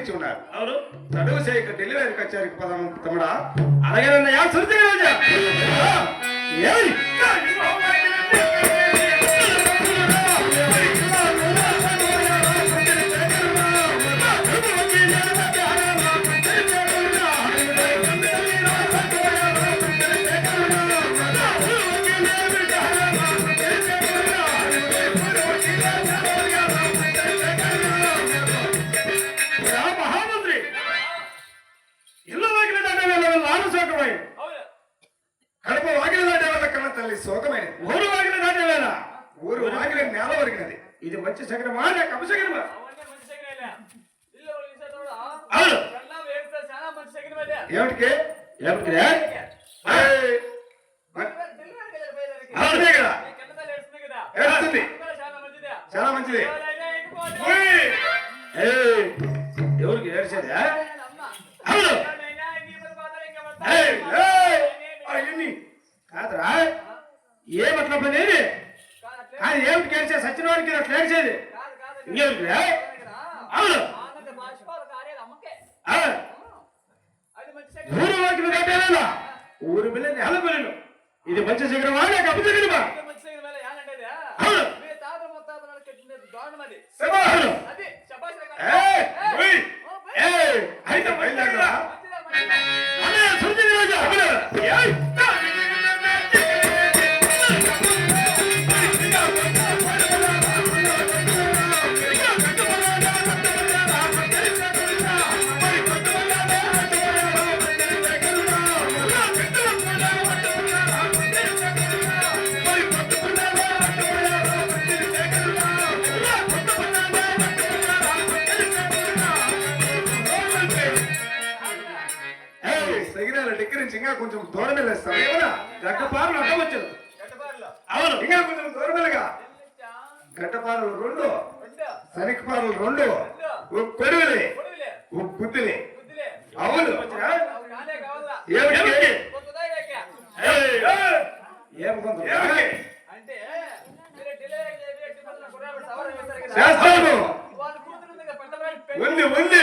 పిలిచి ఉన్నారు అవును. చదువు చేయక డెలివరీ కచేరికి పదం తమ్ముడా. అలాగే చాలా మంచిది. ఎవరికి ఏడ్చేది కాదురా. ఏమట్లా పని కానీ ఏమిటి ఏడ్చే? సచిన వాడికి అట్లా ఏడ్చేది ఊరు వాటిని కట్టేలా ఊరు పిల్లని హెల పిల్లలు ఇది మంచి శిఖరం వాడే కప్పు శిఖరమా? అవును. అయితే బయలుదేరా అదే సుజీ రాజా కొంచెం దూరం వెళ్ళేస్తాం ఇంకా కొంచెం దూరం వెళ్ళగా గడ్డపారలు రెండు సరికపారలు రెండు పెడుగులే అవును. ఏమిటి? ఏం చేస్తాను. ఉంది ఉంది.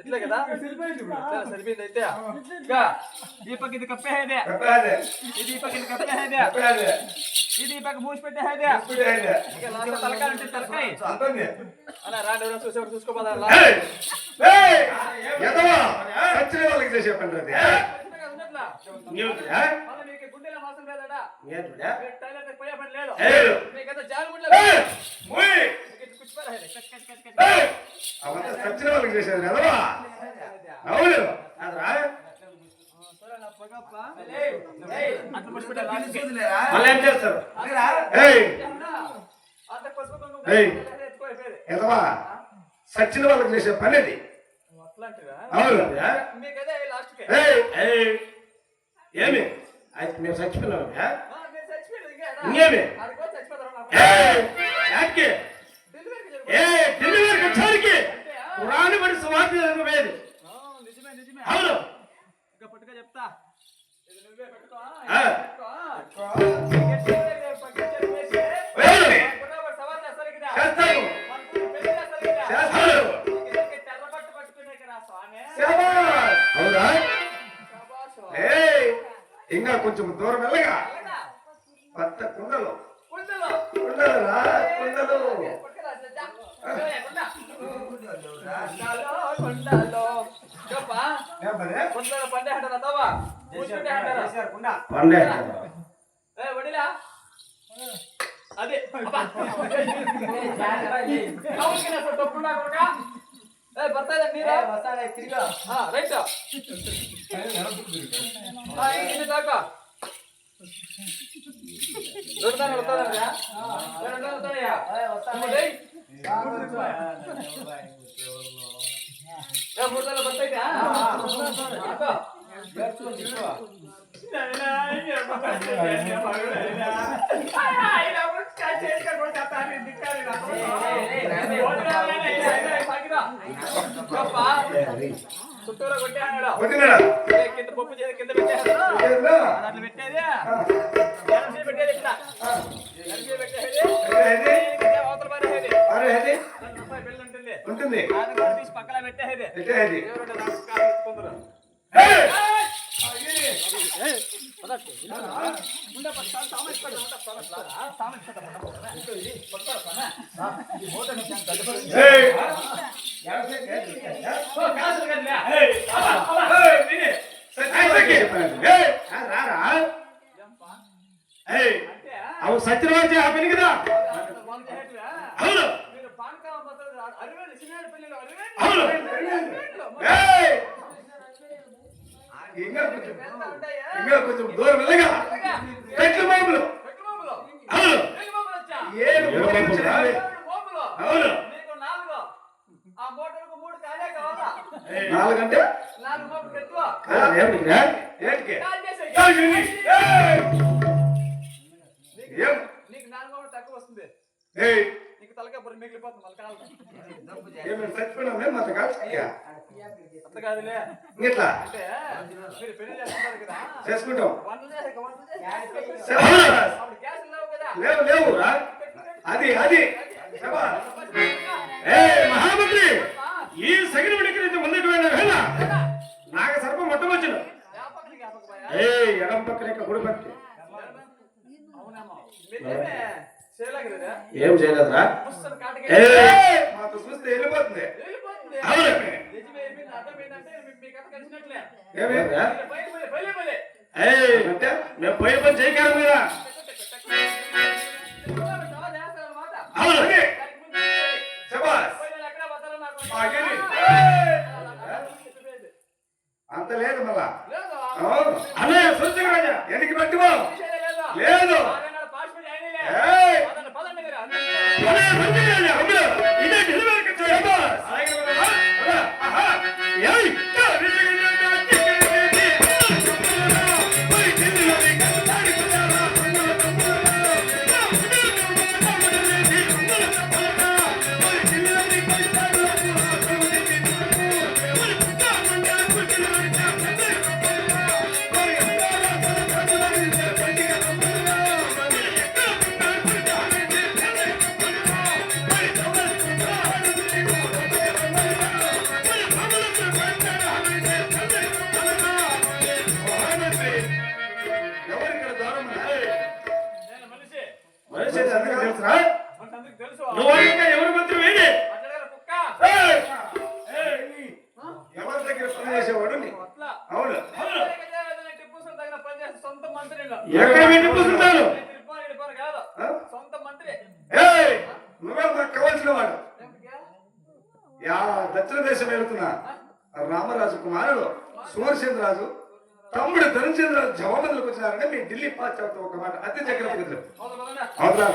ఇట్లే కదా సరిపోయింది అయితే దీపక్ ఇది కప్పే హైదే ఈ దీపక్ ఇది కప్పే హైదే ఈ దీపక్ మూసి పెట్టే హైదే తలకాయ అంటే తలకాయ అలా చెప్పండి అవంతా సచ్చిన వాళ్ళకి చేసేది కదరా? అవును. అదరా మళ్ళీ ఏం చేస్తారు? ఎదవా? సచ్చిన వాళ్ళకి చేసే పని అది అవును. ఏమి? అయితే మేము చచ్చిపోయినాం. ఇంకేమి? డెలివరీకి వచ్చారికి పురాణ పడి సువార్త పోయేది చెప్తా. కొంచెం దూరం వెళ్ళగా. పెద్ద కుండలో. కుండలరా కుండలు. పండే అదే ಏ ಬರ್ತಾ ಇದೆ ನೀರು ಮಸಾಲೆ ತಿರ್ಗಾ ಹಾ ರೈಟ್ ಹಾ ಇದು ಸಾಕ ನೋಡ್ತಾ ನೋಡ್ತಾ ನೋಡ್ತಾ ನೋಡ್ತಾ ಏ ಮೂರ್ಸಲ ಬರ್ತೈತಾ కొట్టినాడా ఏ, కింద పప్పు చేసి కింద పెట్టేసాడు ఏదో? దాంట్లో పెట్టేది. పెట్టేది. ఇక్కడ ఎనర్జీ పెట్టేది అవతల పారేది ఉంటుంది తీసి పక్కన పెట్టేది ఎట్టే ఏయ్, పదట్టు. ఉండే పది సార్లు సామాన్ ఇస్తాడు. ఇంకో కొంచెం దూరం వెళ్ళగా. పెట్టు బాబులు. అవును? ఏడు. అవును. నాలుగు. నాలుగంటే! ఏం? నీకు తక్కువ వస్తుంది. నీకు బుర్ర మిగిలిపోతుంది మళ్ళీ కావాలి ఏమి చచ్చిపోయినా మాత కాదు అంత కాదులే ఇట్లా అంటే మీరు పెళ్ళి చేస్తున్నారు కదా. చేసుకుంటాం. వంటలు చేసాక వంటలు చేసి శభాష్. అప్పుడు గ్యాస్ లేవు కదా. లేవు లేవు రా. అది అది. ఏయ్ మహామంత్రి! ఈ సగిన విడికి ముందుకు వెళ్ళిన వేళ నాగ సర్పం మొట్టమొచ్చును ఏయ్ ఎడం పక్కన యొక్క గుడి పక్క అవునమ్మా ఏం చేయలేదురా? మాకు చూస్తే వెళ్ళిపోతుంది. అంటే మేము పోయే పని చేయగలం కదా. అంత లేదు మళ్ళా. అన్నయ్య రాజా. ఎందుకు పట్టుకో. లేదు. ஏய் não é, Olha వచ్చినారంటే మీ ఢిల్లీ పాశ్చాత్య ఒక మాట అతి చక్రవర్తి అవును,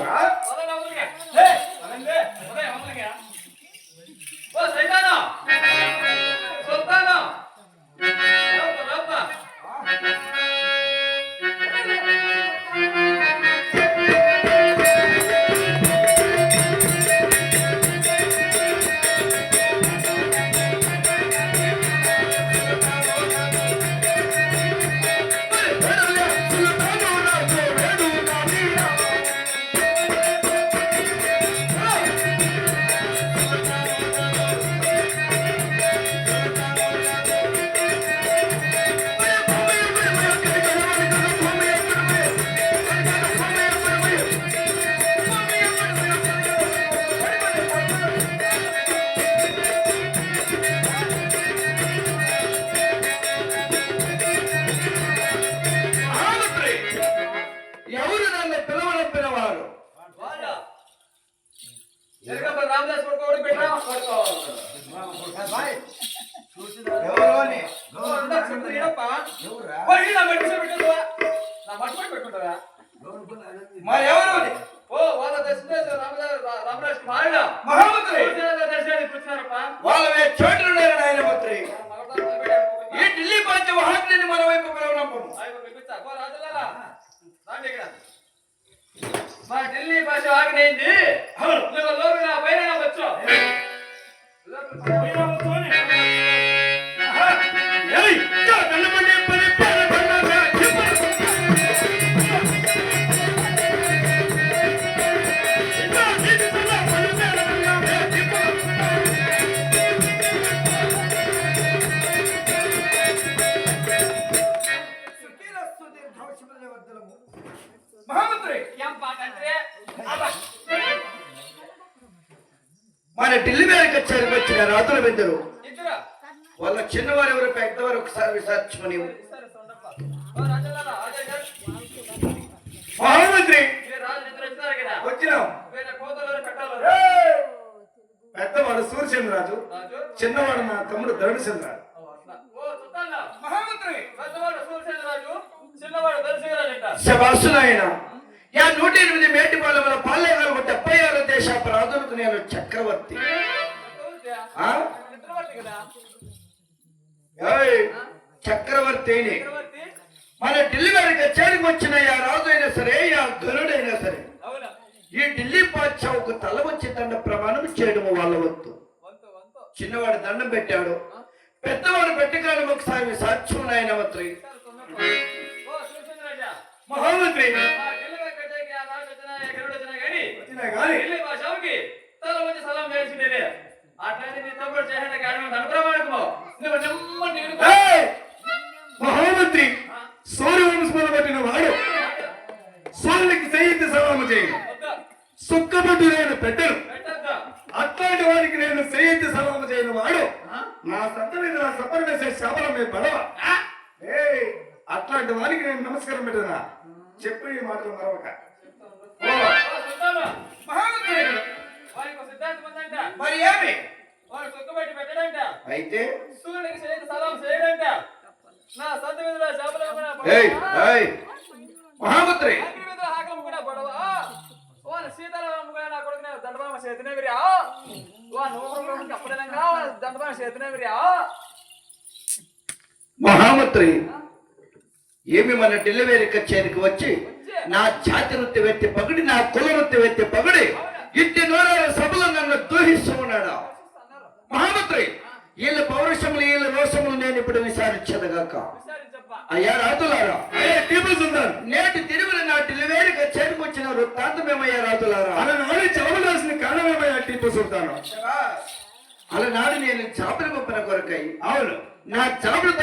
ఇద్దరు వాళ్ళ చిన్నవారు ఎవరు? పెద్దవారు ఒకసారి గారు, మహామంత్రి! వచ్చినాం. పెద్దవాడు సూర్యచంద్రరాజు రాజు. చిన్నవాడు నా తమ్ముడు ధనుచంద్రరాజు చక్రవర్తి మన ఢిల్లీ గారికి చేరికి వచ్చిన యా రాజు అయినా సరే యా గరుడైనా సరే. ఈ ఢిల్లీ పాచావుకు తల వచ్చి దండ ప్రమాణం చేయడము వాళ్ళ వంతు. చిన్నవాడు దండం పెట్టాడు. పెద్దవాడు పెట్టగానే ఒకసారి సాక్ష్యం నాయన మంత్రి మహామంత్రి. నీ తమ్ముడు చేసిన నువ్వు నెమ్మది నమస్కారం పెట్టనా చెప్పు ఈ మాటలు మరొక. ఏమి మన ఢిల్లీ కచేరికి వచ్చి నా జాతి వృత్తి వెత్తి పగిడి నా కుల వృత్తి వెత్తి పగిడి ఇంటి నూరాల సభలో నన్ను దూహిస్తూ ఉన్నాడు? మహామంత్రి వీళ్ళ పౌరుషములు వీళ్ళ రోషములు నేను ఇప్పుడు విచారించదగాక అయ్యా రాజులారా నేటి తిరుమల నా ఢిల్లీ కచేరికి వచ్చిన వృత్తాంతమేమయ్యా రాజులారా? అలనాడు చదవవలసిన కారణమేమయ్యా టీపు సుల్తాను? అలనాడు నేను చాపల గొప్పన కొరకై అవును. నా చాపల